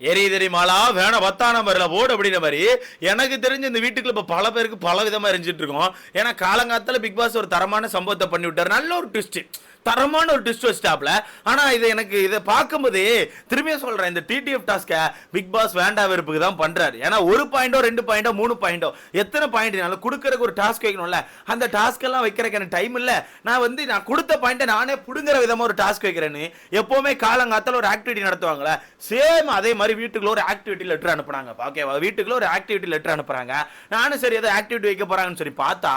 எரி தெரியுமாளா வேணா பத்தாம் நம்பர்ல போடு அப்படின்ற மாதிரி. எனக்கு தெரிஞ்ச இந்த வீட்டுக்குள்ள இப்போ பல பேருக்கு பல விதமாக இருந்துட்டு இருக்கோம். ஏன்னா காலங்காலத்துல பிக் பாஸ் ஒரு தரமான சம்பவத்தை பண்ணி விட்டார் நல்ல ஒரு ட்விஸ்ட் தரமான ஒரு ட்விஸ்ட் வச்சிட்டாப்ல ஆனா இது எனக்கு இதை பார்க்கும்போது திரும்பியும் சொல்றேன் இந்த டிடிஎஃப் டாஸ்க பிக் பாஸ் வேண்டா வெறுப்புக்கு தான் பண்றாரு. ஏன்னா ஒரு பாயிண்டோ ரெண்டு பாயிண்டோ மூணு பாயிண்டோ எத்தனை பாயிண்ட் கொடுக்கறக்கு ஒரு டாஸ்க் வைக்கணும்ல. அந்த டாஸ்க் எல்லாம் வைக்கிறதுக்கு எனக்கு டைம் இல்ல. நான் வந்து நான் கொடுத்த பாயிண்ட்டை நானே புடுங்குற விதமா ஒரு டாஸ்க் வைக்கிறேன்னு எப்பவுமே காலங்காத்தால ஒரு ஆக்டிவிட்டி நடத்துவாங்களே சேம் அதே மாதிரி வீட்டுக்குள்ள ஒரு ஆக்டிவிட்டி லெட்டர் அனுப்புனாங்க ஓகேவா வீட்டுக்குள்ள ஒரு ஆக்டிவிட்டி லெட்டர் அனுப்புறாங்க. நானும் சரி ஏதோ ஆக்டிவிட்டி வைக்க போறாங்கன்னு சொல்லி பார்த்தா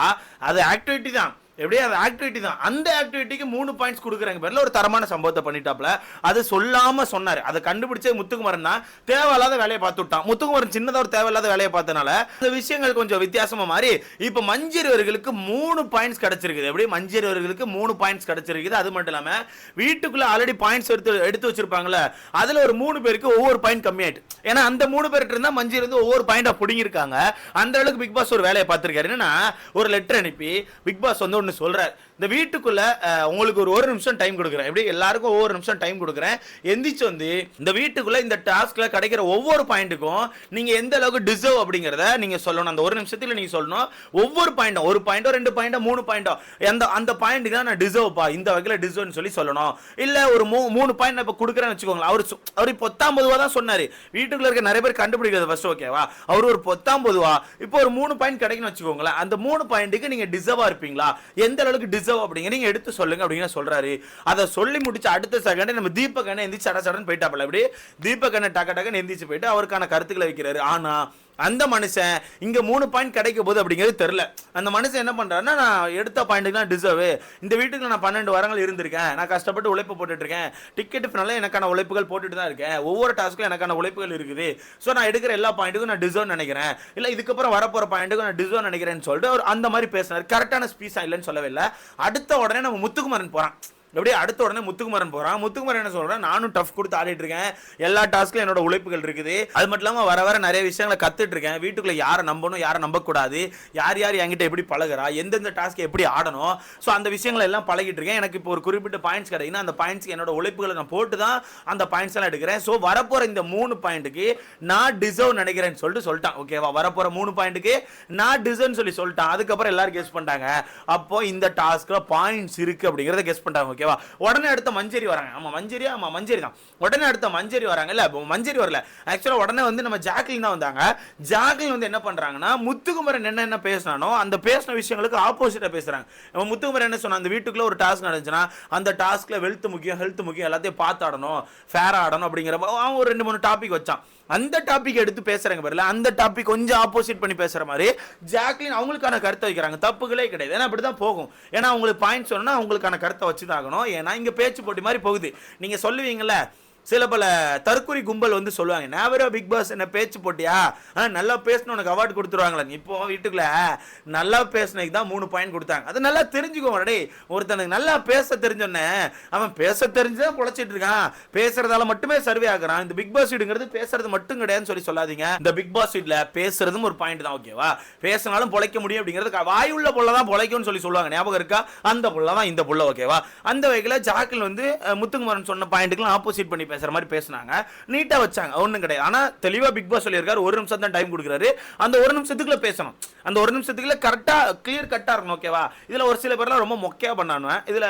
அது ஆக்டிவிட்டி தான். எப்படியே அது ஆக்டிவிட்டி தான். அந்த ஆக்டிவிட்டிக்கு மூணு பாயிண்ட்ஸ் கொடுக்குறாங்க பேரில் ஒரு தரமான சம்பவத்தை பண்ணிட்டாப்ல அது சொல்லாமல் சொன்னார். அதை கண்டுபிடிச்சே முத்துக்குமரன் தான் தேவையில்லாத வேலையை பார்த்து விட்டான். முத்துக்குமரன் சின்னதாக ஒரு தேவையில்லாத வேலையை பார்த்தனால இந்த விஷயங்கள் கொஞ்சம் வித்தியாசமாக மாறி இப்போ மஞ்சரிவர்களுக்கு மூணு பாயிண்ட்ஸ் கிடச்சிருக்குது. எப்படி? மஞ்சரிவர்களுக்கு மூணு பாயிண்ட்ஸ் கிடச்சிருக்குது. அது மட்டும் இல்லாமல் வீட்டுக்குள்ள ஆல்ரெடி பாயிண்ட்ஸ் எடுத்து எடுத்து வச்சிருப்பாங்கல்ல அதில் ஒரு மூணு பேருக்கு ஒவ்வொரு பாயிண்ட் கம்மியாயிட்டு. ஏன்னா அந்த மூணு பேர்கிட்ட இருந்தால் மஞ்சள் வந்து ஒவ்வொரு பாயிண்டாக பிடிங்கிருக்காங்க அந்த அளவுக்கு பிக் பாஸ் ஒரு வேலையை பார்த்துருக்காரு. என்னன்னா ஒரு லெட்டர் அனுப்பி பிக் பாஸ் வந்து ஒன்று சொல்றாரு. இந்த வீட்டுக்குள்ள உங்களுக்கு ஒரு ஒரு நிமிஷம் டைம் கொடுக்குறேன். எப்படி? எல்லாருக்கும் ஒவ்வொரு நிமிஷம் டைம் கொடுக்குறேன். எந்திரிச்சு வந்து இந்த வீட்டுக்குள்ள இந்த டாஸ்க்ல கிடைக்கிற ஒவ்வொரு பாயிண்ட்டுக்கும் நீங்க எந்த அளவுக்கு டிசர்வ் அப்படிங்கிறத நீங்க சொல்லணும். அந்த ஒரு நிமிஷத்துல நீங்க சொல்லணும். ஒவ்வொரு பாயிண்டும் ஒரு பாயிண்டோ ரெண்டு பாயிண்டோ மூணு பாயிண்டோ அந்த அந்த பாயிண்ட் தான் நான் டிசர்வ்ப்பா இந்த வகையில் டிசர்வ்னு சொல்லி சொல்லணும். இல்ல ஒரு மூ மூணு பாயிண்ட் நான் இப்ப கொடுக்குறேன்னு வச்சுக்கோங்களேன். அவர் சொ- அவர் பத்தாம் பொதுவா தான் சொன்னாரு. வீட்டுக்குள்ள இருக்க நிறைய பேர் கண்டுபிடிக்கிறது ஃபர்ஸ்ட் ஓகேவா அவர் ஒரு பத்தாம் பொதுவா இப்போ ஒரு மூணு பாயிண்ட் கிடைக்குன்னு வச்சுக்கோங்களேன். அந்த மூணு பாயிண்ட்டுக்கு நீங்க டிசர்வா இருப்பீங்களா? எந்த அளவுக்கு டிசர்வ் அப்படிங்கிற நீங்க எடுத்து சொல்லுங்க அப்படின்னு சொல்றாரு. அதை சொல்லி முடிச்சு அடுத்த செகண்ட் நம்ம தீபக் அண்ணன் எந்திரிச்சு சட சடன்னு போயிட்டாப்ல அப்படி தீபக் அண்ணன் டக்க டக்குன்னு எந்திரிச்சு போயிட்டு அவருக்கான கருத்துக்களை வைக்கிறாரு. ஆனா அந்த மனுஷன் இங்கே மூணு பாயிண்ட் கிடைக்க போகுது அப்படிங்கிறது தெரில அந்த மனுஷன் என்ன பண்ணுறாருன்னா நான் எடுத்த பாயிண்ட்டுக்கு நான் டிசர்வ் இந்த வீட்டுக்கு நான் பன்னெண்டு வாரங்கள் இருந்திருக்கேன். நான் கஷ்டப்பட்டு உழைப்பு போட்டுட்டு இருக்கேன் டிக்கெட் எனக்கான உழைப்புகள் போட்டுட்டு தான் இருக்கேன். ஒவ்வொரு டாஸ்க்கும் எனக்கான உழைப்புகள் இருக்குது. ஸோ நான் எடுக்கிற எல்லா பாயிண்ட்டுக்கும் நான் டிசர்வ் நினைக்கிறேன். இல்லை இதுக்கப்புறம் வரப்போகிற பாயிண்ட்டுக்கும் நான் டிசர்வ் நினைக்கிறேன்னு சொல்லிட்டு அவர் அந்த மாதிரி பேசினார். கரெக்டான ஸ்பீச் இல்லைன்னு சொல்லவே இல்லை. அடுத்த உடனே நம்ம முத்துக்குமரன் போகிறான் அப்படியே அடுத்த உடனே முத்துக்குமரன் போகிறான் முத்துக்குமரன் என்ன சொல்கிறான் நானும் டஃப் கொடுத்து ஆடிட்டு இருக்கேன். எல்லா டாஸ்க்கும் என்னோட உழைப்புகள் இருக்குது. அது மட்டும் இல்லாமல் வர வர நிறைய விஷயங்களை கற்றுட்டு இருக்கேன். வீட்டுக்குள்ளே யாரை நம்பணும் யாரை நம்பக்கூடாது யார் யார் என்கிட்ட எப்படி பழகுறா எந்தெந்த டாஸ்க் எப்படி ஆடணும். ஸோ அந்த விஷயங்களை எல்லாம் பழகிட்டு இருக்கேன். எனக்கு இப்போ ஒரு குறிப்பிட்ட பாயிண்ட்ஸ் கிடைக்குன்னா அந்த பாயிண்ட்ஸ்க்கு என்னோட உழைப்புகளை நான் போட்டு தான் அந்த பாயிண்ட்ஸ் எல்லாம் எடுக்கிறேன். ஸோ வரப்போகிற இந்த மூணு பாயிண்ட்டுக்கு நான் டிசர்வ் நினைக்கிறேன்னு சொல்லிட்டு சொல்லிட்டான். ஓகேவா வரப்போகிற மூணு பாயிண்ட்டுக்கு நான் டிசர்வ்னு சொல்லி சொல்லிட்டான். அதுக்கப்புறம் எல்லாரும் கெஸ் பண்ணிட்டாங்க. அப்போ இந்த டாஸ்க்கில் பாயிண்ட்ஸ் இருக்குது அப்படிங்கிறத கெஸ் பண்ணிட்டாங்க ஓகே ஓகேவா? உடனே அடுத்த மஞ்சரி வராங்க. ஆமாம் மஞ்சரி ஆமாம் மஞ்சரி தான். உடனே அடுத்த மஞ்சரி வராங்க. இல்லை மஞ்சரி வரல. ஆக்சுவலாக உடனே வந்து நம்ம ஜாக்லின் தான் வந்தாங்க. ஜாக்லின் வந்து என்ன பண்ணுறாங்கன்னா முத்துக்குமரன் என்ன என்ன பேசினானோ அந்த பேசின விஷயங்களுக்கு ஆப்போசிட்டாக பேசுகிறாங்க நம்ம முத்துக்குமரன் என்ன சொன்னால் அந்த வீட்டுக்குள்ள ஒரு டாஸ்க் நடந்துச்சுன்னா அந்த டாஸ்க்கில் வெல்த் முக்கியம் ஹெல்த் முக்கியம் எல்லாத்தையும் பார்த்து ஆடணும். ஃபேர் ஆடணும் அப்படிங்கிற அவன் ஒரு ரெண்டு மூணு டாபிக் வச்சான். அந்த டாபிக் எடுத்து பேசுறாங்க பாருல அந்த டாபிக் கொஞ்சம் ஆப்போசிட் பண்ணி பேசுற மாதிரி ஜாக்லின் அவங்களுக்கான கருத்தை வைக்கிறாங்க. தப்புகளே கிடையாது. ஏன்னா அப்படிதான் போகும். ஏன்னா அவங்களுக்கு பாயிண்ட் சொன்னா அவங்களுக்கான கருத்தை வச்சு தான் ஆகணும் ஏன்னா இங்க பேச்சு போட்டி மாதிரி போகுது. நீங்க சொல்லுவீங்கள சில பல தற்குறி கும்பல் வந்து சொல்லுவாங்க நேவரா பிக் பாஸ் என்ன பேச்சு போட்டியா? ஆ, நல்லா பேசணும் உனக்கு அவார்டு கொடுத்துருவாங்களா? இப்போ வீட்டுக்குள்ள நல்லா பேசினதுக்கு தான் மூணு பாயிண்ட் கொடுத்தாங்க. அது நல்லா தெரிஞ்சுக்கோங்க டேய் ஒருத்தனுக்கு நல்லா பேச தெரிஞ்சோன்னே அவன் பேச தெரிஞ்சுதான் குழச்சிட்டு இருக்கான். பேசுறதால மட்டுமே சர்வே ஆகுறான். இந்த பிக் பாஸ் வீடுங்கிறது பேசுறது மட்டும் கிடையாதுன்னு சொல்லி சொல்லாதீங்க. இந்த பிக் பாஸ் வீட்ல பேசுறதும் ஒரு பாயிண்ட் தான் ஓகேவா பேசினாலும் பொழைக்க முடியும் அப்படிங்கிறது வாயுள்ள புள்ள தான் பொழைக்கும்னு சொல்லி சொல்லுவாங்க ஞாபகம் இருக்கா? அந்த புள்ள தான் இந்த புள்ள ஓகேவா அந்த வகையில் ஜாக்கில் வந்து அஹ், முத்துக்குமரன் சொன்ன பாயிண்ட்டுக்குலாம் ஆப்போசிட் பண்ணி பேசுற மாதிரி பேசுனாங்க. நீட்டா வச்சாங்க. ஒன்றும் கிடையாது. ஆனா தெளிவாக பிக் பாஸ் சொல்லியிருக்காரு. ஒரு நிமிஷம் தான் டைம் கொடுக்குறாரு. அந்த ஒரு நிமிஷத்துக்குள்ள பேசணும். அந்த ஒரு நிமிஷத்துக்குள்ள கரெக்டா கிளியர் கட்டாக இருக்கணும் ஓகேவா இதுல ஒரு சில பேர்லாம் ரொம்ப மொக்கையாக பண்ணானுவேன் இதுல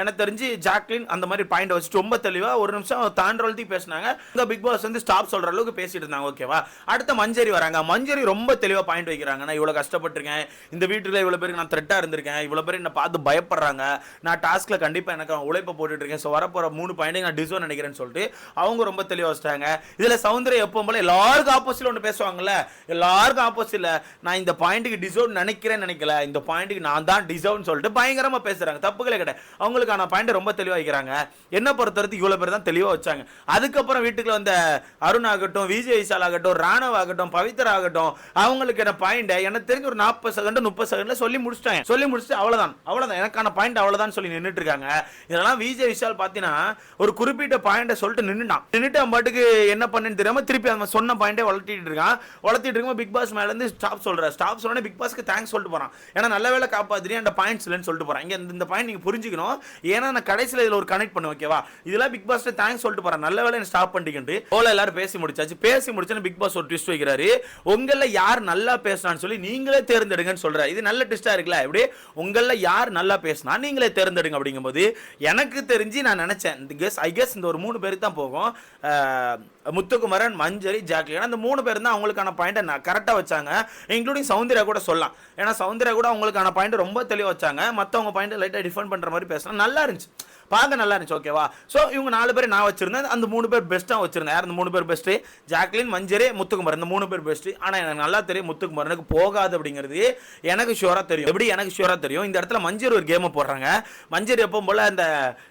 எனக்கு தெரிஞ்சு ஜாக்லின் அந்த மாதிரி பாயிண்ட் வச்சுட்டு ரொம்ப தெளிவா ஒரு நிமிஷம் தாண்டவழ்த்தி பேசினாங்க. இந்த பிக் பாஸ் வந்து ஸ்டாப் சொல்ற அளவுக்கு பேசிட்டு இருந்தாங்க ஓகேவா அடுத்த மஞ்சரி வராங்க. மஞ்சரி ரொம்ப தெளிவாக பாயிண்ட் வைக்கிறாங்க. நான் இவ்வளவு கஷ்டப்பட்டிருக்கேன். இந்த வீட்டுல இவ்வளோ பேருக்கு நான் த்ரெட்டா இருந்திருக்கேன். இவ்வளவு பேர் என்ன பார்த்து பயப்படுறாங்க. நான் டாஸ்க்ல கண்டிப்பா எனக்கு உழைப்ப போட்டுட்ருக்கேன் ஸோ வரப்போகிற மூணு பாயிண்ட் நான் டிசர்வ் நினைக்கிறேன்னு சொல்லிட்டு அவங்க ரொம்ப தெளிவா வச்சுட்டாங்க. இதுல சௌந்தர்யா எப்பவும் போல எல்லாருக்கும் ஆப்போசிட்ல ஒன்று பேசுவாங்கல்ல? எல்லாருக்கும் ஆப்போசிட்ல நான் இந்த பாயிண்ட்டுக்கு டிசர்வ் நினைக்கிறேன் நினைக்கல. இந்த பாயிண்ட்டுக்கு நான் தான் டிசர்வ்னு சொல்லிட்டு பயங்கரமா பேசுறாங்க. தப்புகளே கிடையாது. அவங்களுக்கான பாயிண்ட் ரொம்ப தெளிவா வைக்கிறாங்க. என்ன பொறுத்தவரைக்கும் இவ்வளவு பேர் தான் தெளிவாக வச்சாங்க. அதுக்கப்புறம் வீட்டுக்கு வந்த அருண் ஆகட்டும் விஜய் விஷால் ஆகட்டும் ராணவ் ஆகட்டும் பவித்ரா ஆகட்டும் அவங்களுக்கு என்ன பாயிண்ட் எனக்கு தெரிஞ்சு ஒரு நாற்பது செகண்ட் முப்பது செகண்ட்ல சொல்லி முடிச்சிட்டாங்க. சொல்லி முடிச்சுட்டு அவ்வளவுதான். அவ்வளவுதான். எனக்கான பாயிண்ட் அவ்வளவுதான் சொல்லி நின்னுட்டு இருக்காங்க. இதெல்லாம் விஜய் விஷால் பார்த்தீங்கன்னா ஒரு குறிப்பிட்ட பாயிண்ட சொல்லிட்டு நின்றுட்டான் நின்னுட்டு அவன் பாட்டுக்கு என்ன பண்ணுன்னு தெரியாம திருப்பி அவன் சொன்ன பாயிண்டே வளர்த்திட்டு இருக்கான். வளர்த்திட்டு இருக்கும்போது பிக் பாஸ் மேல இருந்து ஸ்டாப் சொல்ற ஸ்டாப் சொன்னே பிக் பாஸ்க்கு தேங்க்ஸ் சொல்லிட்டு போறான். ஏன்னா நல்ல வேலை காப்பாத்திரி அந்த பாயிண்ட்ஸ் இல்லைன்னு சொல்லிட்டு போறான். இங்க இந்த- பாயிண்ட் நீங்க புரிஞ்சுக்கணும். ஏன்னா நான் கடைசியில இதில் ஒரு கனெக்ட் பண்ணு ஓகேவா இதெல்லாம் பிக் பாஸ் தேங்க்ஸ் சொல்லிட்டு போறேன். நல்ல வேலை ஸ்டாப் பண்ணிக்கிட்டு போல எல்லாரும் பேசி முடிச்சாச்சு. பேசி முடிச்சோன்னு பிக் பாஸ் ஒரு ட்விஸ்ட் வைக்கிறாரு. உங்களில் யார் நல்லா பேசினான்னு சொல்லி நீங்களே தேர்ந்தெடுங்கன்னு சொல்றாரு. இது நல்ல ட்விஸ்டா இருக்குல்ல? இப்படி உங்களில் யார் நல்லா பேசினா நீங்களே தேர்ந்தெடுங்க அப்படிங்கும்போது எனக்கு தெரிஞ்சு நான் நினைச்சேன். இந்த கெஸ் ஐ கெஸ் இந்த ஒரு மூணு பேர் பேருக்கு தான் போகும். முத்துக்குமரன் மஞ்சரி ஜாக்லி. ஏன்னா மூணு பேர் தான் அவங்களுக்கான பாயிண்ட்டை நான் கரெக்டாக வச்சாங்க. இன்க்ளூடிங் சௌந்தர்யா கூட சொல்லலாம். ஏன்னா சௌந்தர்யா கூட அவங்களுக்கான பாயிண்ட் ரொம்ப தெளிவாக வச்சாங்க. மற்றவங்க பாயிண்ட் லைட்டாக டிஃபெண்ட் பண்ணுற மாதிரி பேசலாம் நல்லா இருந்துச்சு. பார்க்க நல்லா இருந்துச்சு ஓகேவா ஸோ இவங்க நாலு பேர் நான் வச்சிருந்தேன். அந்த மூணு பேர் பெஸ்ட்டாக வச்சிருந்தேன். யார்? அந்த மூணு பேர் பெஸ்ட்டு ஜாக்லின் மஞ்சரி முத்துக்குமரன் இந்த மூணு பேர் பெஸ்ட்டு ஆனால் எனக்கு நல்லா தெரியும் முத்துக்குமரனுக்கு போகாது அப்படிங்கிறது எனக்கு ஷுவராக தெரியும். எப்படி எனக்கு ஷுவராக தெரியும்? இந்த இடத்துல மஞ்சர் ஒரு கேமை போடுறாங்க. மஞ்சர் எப்பவும் போல் அந்த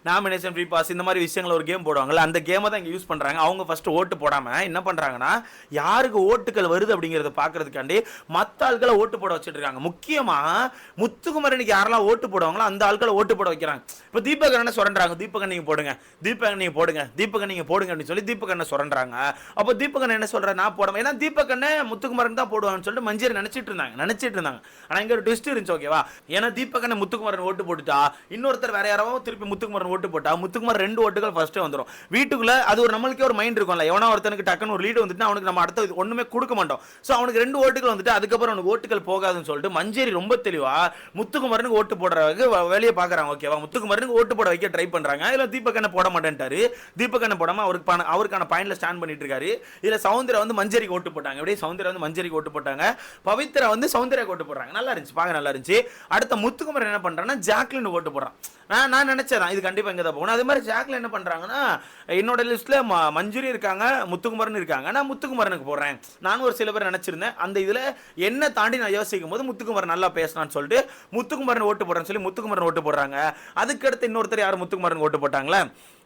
நாமினேஷன் ஃப்ரீ பாஸ் இந்த மாதிரி விஷயங்கள் ஒரு கேம் போடுவாங்கல்ல அந்த கேமை தான் இங்கே யூஸ் பண்ணுறாங்க அவங்க ஃபஸ்ட்டு ஓட்டு போடாமல் என்ன பண்ணுறாங்கன்னா யாருக்கு ஓட்டுகள் வருது அப்படிங்கிறத பார்க்கறதுக்காண்டி மற்ற ஆட்களை ஓட்டு போட வச்சுட்டு இருக்காங்க. முக்கியமாக முத்துக்குமரனுக்கு யாரெல்லாம் ஓட்டு போடுவாங்களோ அந்த ஆட்களை ஓட்டு போட வைக்கிறாங்க. இப்போ தீபகரனை சுரண்டுறாங்க சுரண்டாங்க நீங்கள் போடுங்க. தீபகன் போடுங்க. தீபகன் நீங்கள் போடுங்க அப்படின்னு சொல்லி தீபகண்ணை சுரண்டாங்க அப்போ தீபகன் என்ன சொல்ற நான் போடாம ஏன்னா தீபகண்ணை முத்துக்குமரன் தான் போடுவான்னு சொல்லிட்டு மஞ்சள் நினச்சிட்டு இருந்தாங்க. நினச்சிட்டு இருந்தாங்க. ஆனால் இங்கே ஒரு ட்விஸ்ட் இருந்துச்சு ஓகேவா ஏன்னா தீபகண்ணை முத்துக்குமரன் ஓட்டு போட்டுட்டா இன்னொருத்தர் வேற யாரோ திருப்பி முத்துக்குமரன் ஓட்டு போட்டா முத்துக்குமரன் ரெண்டு ஓட்டுகள் ஃபஸ்ட்டு வந்துடும் வீட்டுக்குள்ள அது ஒரு நம்மளுக்கே ஒரு மைண்ட் இருக்கும்ல. எவனா ஒருத்தனுக்கு டக்குன்னு ஒரு லீடு வந்துட்டு அவனுக்கு நம்ம அடுத்த ஒன்றுமே கொடுக்க மாட்டோம். ஸோ அவனுக்கு ரெண்டு ஓட்டுகள் வந்துட்டு அதுக்கப்புறம் அவனுக்கு ஓட்டுகள் போகாதுன்னு சொல்லிட்டு மஞ்சரி ரொம்ப தெளிவாக முத்துக்குமரனுக்கு ஓட்டு போடுறதுக்கு வேலையை பார்க்குறாங்க ஓகேவா முத்துக்குமரனுக்கு ஓட்டு போட வைக்க ட்ரை பண்ணுறாங்க இதில் தீபக்கண்ணை போட மாட்டேன்ட்டாரு. தீபக்கண்ணை போடாமல் அவருக்கு பண அவருக்கான பாயிண்டில் ஸ்டாண்ட் பண்ணிட்டு இருக்காரு இதில் சௌந்தர்யா வந்து மஞ்சரிக்கு ஓட்டு போட்டாங்க. அப்படியே சௌந்தர்யா வந்து மஞ்சரிக்கு ஓட்டு போட்டாங்க. பவித்ரா வந்து சௌந்தர்யா ஓட்டு போடுறாங்க. நல்லா இருந்துச்சு. பார்க்க நல்லா இருந்துச்சு. அடுத்த முத்துக்குமரன் என்ன பண்ணுறான்னா ஜாக்லின் ஓட்டு போடுறான். நான் நான் நினச்சேன் இது கண்டிப்பாக இங்கே தான் போகணும் அதே மாதிரி ஜாக்லின் என்ன பண்ணுறாங்கன்னா என்னோட லிஸ்ட்டில் ம- மஞ்சுரி இருக்காங்க முத்துக்குமரன் இருக்காங்க. நான் முத்துக்குமரனுக்கு போடுறேன். நானும் ஒரு சில பேர் நினச்சிருந்தேன். அந்த இதில் என்ன தாண்டி நான் யோசிக்கும் போது முத்துக்குமரன் நல்லா பேசினான்னு சொல்லிட்டு முத்துக்குமரன் ஓட்டு போடுறேன்னு சொல்லி முத்துக்குமரன் ஓட்டு போடுறாங்க. அதுக்கடுத்து இன்னொருத்தர் யார்? முத்துக்குமரன் ஓட்டு போட்டாங்களே?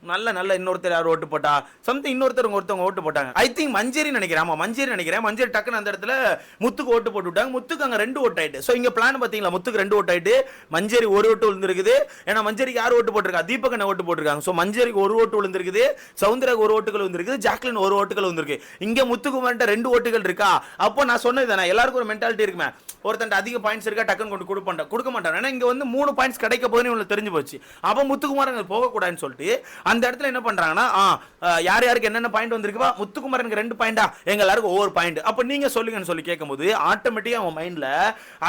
நல்ல நல்ல இன்னொருத்தர் யார் ஓட்டு போட்டா? சம்திங் இன்னொருத்தர் ஒருத்தவங்க ஓட்டு போட்டாங்க. ஐ திங்க் மஞ்சரி நினைக்கிறேன். ஆமா மஞ்சரி நினைக்கிறேன். மஞ்சரி டக்குன்னு அந்த இடத்துல முத்துக்கு ஓட்டு போட்டு விட்டாங்க. முத்துக்கு அங்க ரெண்டு ஓட்டு ஆயிட்டு. ஸோ இங்க பிளான் பாத்தீங்களா முத்துக்கு ரெண்டு ஓட்டு ஆயிட்டு மஞ்சரி ஒரு ஓட்டு விழுந்திருக்குது. ஏன்னா மஞ்சரிக்கு யார் ஓட்டு போட்டிருக்கா? தீபகண்ண ஓட்டு போட்டிருக்காங்க. ஸோ மஞ்சரிக்கு ஒரு ஓட்டு விழுந்திருக்குது. சவுந்தரக்கு ஒரு ஓட்டுகள் வந்திருக்குது ஜாக்லின் ஒரு ஓட்டுகள் வந்திருக்கு இங்க முத்துக்குமார்ட்ட ரெண்டு ஓட்டுகள் இருக்கா? அப்போ நான் சொன்னது தானே. எல்லாருக்கும் ஒரு மென்டாலிட்டி இருக்குமே. ஒருத்தன் அதிக பாயிண்ட்ஸ் இருக்கா? டக்குன்னு கொண்டு கொடுப்பான் கொடுக்க மாட்டான். ஏன்னா இங்க வந்து மூணு பாயிண்ட்ஸ் கிடைக்க போதுன்னு இவங்களுக்கு தெரிஞ்சு போச்சு. அப்போ முத்துக்குமார் அங்கே போகக்கூடாதுன்னு சொல்லிட்டு அந்த இடத்துல என்ன பண்றாங்கன்னா யார் யாருக்கு என்னென்ன பாயிண்ட் வந்திருக்குவா முத்துக்குமரனுக்கு ரெண்டு பாயிண்டா எங்க எல்லாருக்கும் ஒவ்வொரு பாயிண்ட் அப்போ நீங்க சொல்லுங்கன்னு சொல்லி கேட்கும்போது ஆட்டோமேட்டிக்கா அவன் மைண்ட்ல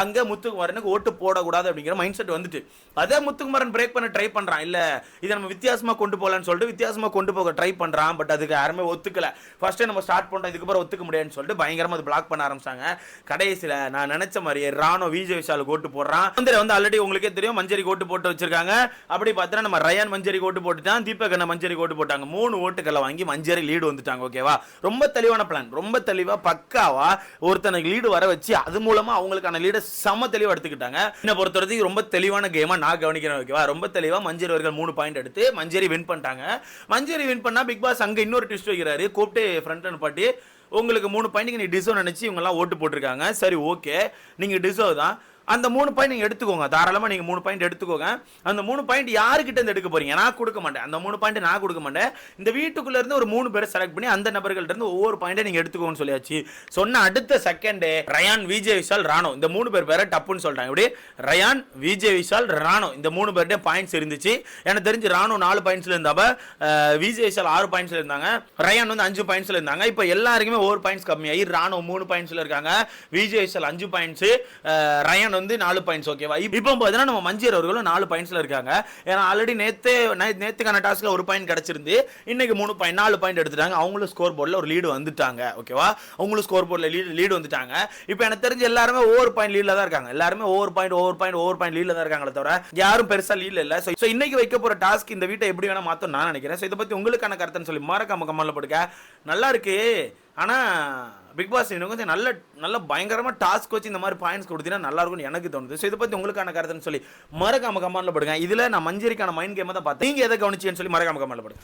அங்க முத்துக்குமாரனுக்கு ஓட்டு போடக்கூடாது அப்படிங்கிற மைண்ட் செட் வந்துட்டு. அதே முத்துக்குமாரன் பிரேக் பண்ண ட்ரை பண்றான். இல்ல இதை நம்ம வித்தியாசமா கொண்டு போகலான்னு சொல்லிட்டு வித்தியாசமா கொண்டு போக ட்ரை பண்றான். பட் அதுக்கு யாருமே ஒத்துக்கல. ஃபர்ஸ்ட் நம்ம ஸ்டார்ட் பண்றோம் இதுக்கப்புறம் ஒத்துக்க முடியாதுன்னு சொல்லிட்டு பயங்கரமா அது பிளாக் பண்ண ஆரம்பிச்சாங்க. கடைசியில நான் நினைச்ச மாதிரி ராணோ விஜய் விஷாலுக்கு ஓட்டு போடுறான். வந்து ஆல்ரெடி உங்களுக்கே தெரியும் மஞ்சரி ஓட்டு போட்டு வச்சிருக்காங்க. அப்படி பார்த்தா நம்ம ரயான் மஞ்சரி ஓட்டு போட்டுட்டான். தீபக் அண்ணா மஞ்சரி ஓட்டு போட்டாங்க. மூணு ஓட்டுக்களை வாங்கி மஞ்சரி லீடு வந்துட்டாங்க ஓகேவா ரொம்ப தெளிவான பிளான் ரொம்ப தெளிவா பக்காவா ஒருத்தனுக்கு லீடு வர வச்சு அது மூலமா அவங்களுக்கான லீடை செம தெளிவா எடுத்துக்கிட்டாங்க. என்ன பொறுத்த வரைக்கும் ரொம்ப தெளிவான கேமா நான் கவனிக்கிறேன் ஓகேவா ரொம்ப தெளிவா மஞ்சரி அவர்கள் மூணு பாயிண்ட் எடுத்து மஞ்சரி வின் பண்ணிட்டாங்க. மஞ்சரி வின் பண்ணா பிக் பாஸ் அங்க இன்னொரு ட்விஸ்ட் வைக்கிறாரு. கூப்பிட்டு ஃப்ரண்ட் அண்ட் பாட்டி உங்களுக்கு மூணு பாயிண்ட் நீ டிசர்வ் நினைச்சு இவங்கெல்லாம் ஓட்டு போட்டிருக்காங்க. சரி ஓகே நீங்க டிசர்வ் தான். அந்த மூணு பாயிண்ட் நீங்கள் எடுத்துக்கோங்க. தாராளமாக நீங்கள் மூணு பாயிண்ட் எடுத்துக்கோங்க. அந்த மூணு பாயிண்ட் யாருக்கிட்ட இருந்து எடுக்க போறீங்க? நான் கொடுக்க மாட்டேன். அந்த மூணு பாயிண்ட் நான் கொடுக்க மாட்டேன். இந்த வீட்டுக்குள்ளே இருந்து ஒரு மூணு பேரை செலக்ட் பண்ணி அந்த நபர்கள்ட்டேருந்து ஒவ்வொரு பாயிண்டை நீங்கள் எடுத்துக்கோன்னு சொல்லியாச்சு. சொன்ன அடுத்த செகண்ட் ரயான் விஜய் விஷால் ராணோ. இந்த மூணு பேர் பேரை டப்புன்னு சொல்லிட்டாங்க இப்படி ரயான் விஜய் விஷால் ராணோ. இந்த மூணு பேர்கிட்ட பாயிண்ட்ஸ் இருந்துச்சு. எனக்கு தெரிஞ்சு ராணோ நாலு பாயிண்ட்ஸில் இருந்தாப்ப விஜய் விஷால் ஆறு பாயிண்ட்ஸில் இருந்தாங்க. ரயான் வந்து அஞ்சு பாயிண்ட்ஸில் இருந்தாங்க. இப்போ எல்லாருக்குமே ஒவ்வொரு பாயிண்ட்ஸ் கம்மியாகி ராணோ மூணு பாயிண்ட்ஸில் இருக்காங்க. விஜய் விஷால் அஞ்சு பாயிண்ட்ஸு ரயான் வந்து நாலு பாயிண்ட்ஸ் ஓகேவா இப்போ பார்த்தீங்கன்னா நம்ம மஞ்சியர் அவர்களும் நாலு பாயிண்ட்ஸ்ல இருக்காங்க. ஏன்னா ஆல்ரெடி நேற்று நே- நேத்துக்கான டாஸ்க்ல ஒரு பாயிண்ட் கிடைச்சிருந்து இன்னைக்கு மூணு பாயிண்ட் நாலு பாயிண்ட் எடுத்துட்டாங்க. அவங்களும் ஸ்கோர் போர்டில் ஒரு லீடு வந்துட்டாங்க ஓகேவா அவங்களும் ஸ்கோர் போர்டில் லீடு லீடு வந்துட்டாங்க. இப்போ எனக்கு தெரிஞ்சு எல்லாருமே ஒவ்வொரு பாயிண்ட் லீடில் தான் இருக்காங்க. எல்லாருமே over point over point over point லீடில் தான் இருக்காங்களே தவிர யாரும் பெருசாக லீடில் இல்லை. ஸோ இன்னைக்கு வைக்க போகிற டாஸ்க் இந்த வீட்டை எப்படி வேணால் மாற்றணும் நான் நினைக்கிறேன். ஸோ இதை பற்றி உங்களுக்கான கருத்துன்னு சொல்லி மறக்காம கமலில் படுக்க நல்லா இருக்கு. ஆனால் பிக் பாஸ் இன்னும் கொஞ்சம் நல்ல நல்ல பயங்கரமாக டாஸ்க் வச்சு இந்த மாதிரி பாயிண்ட்ஸ் கொடுத்தீங்கன்னா நல்லாயிருக்கும்னு எனக்கு தோணுது. ஸோ இதை பற்றி உங்களுக்கான கருத்துன்னு சொல்லி மறக்காம கமெண்ட்ல படுங்க. இதில் நான் மஞ்சரிக்கான மைண்ட் கேமை தான் பார்த்தேன். நீங்கள் எதை கவனிச்சேன்னு சொல்லி மறக்காம கமெண்ட்ல படுங்க.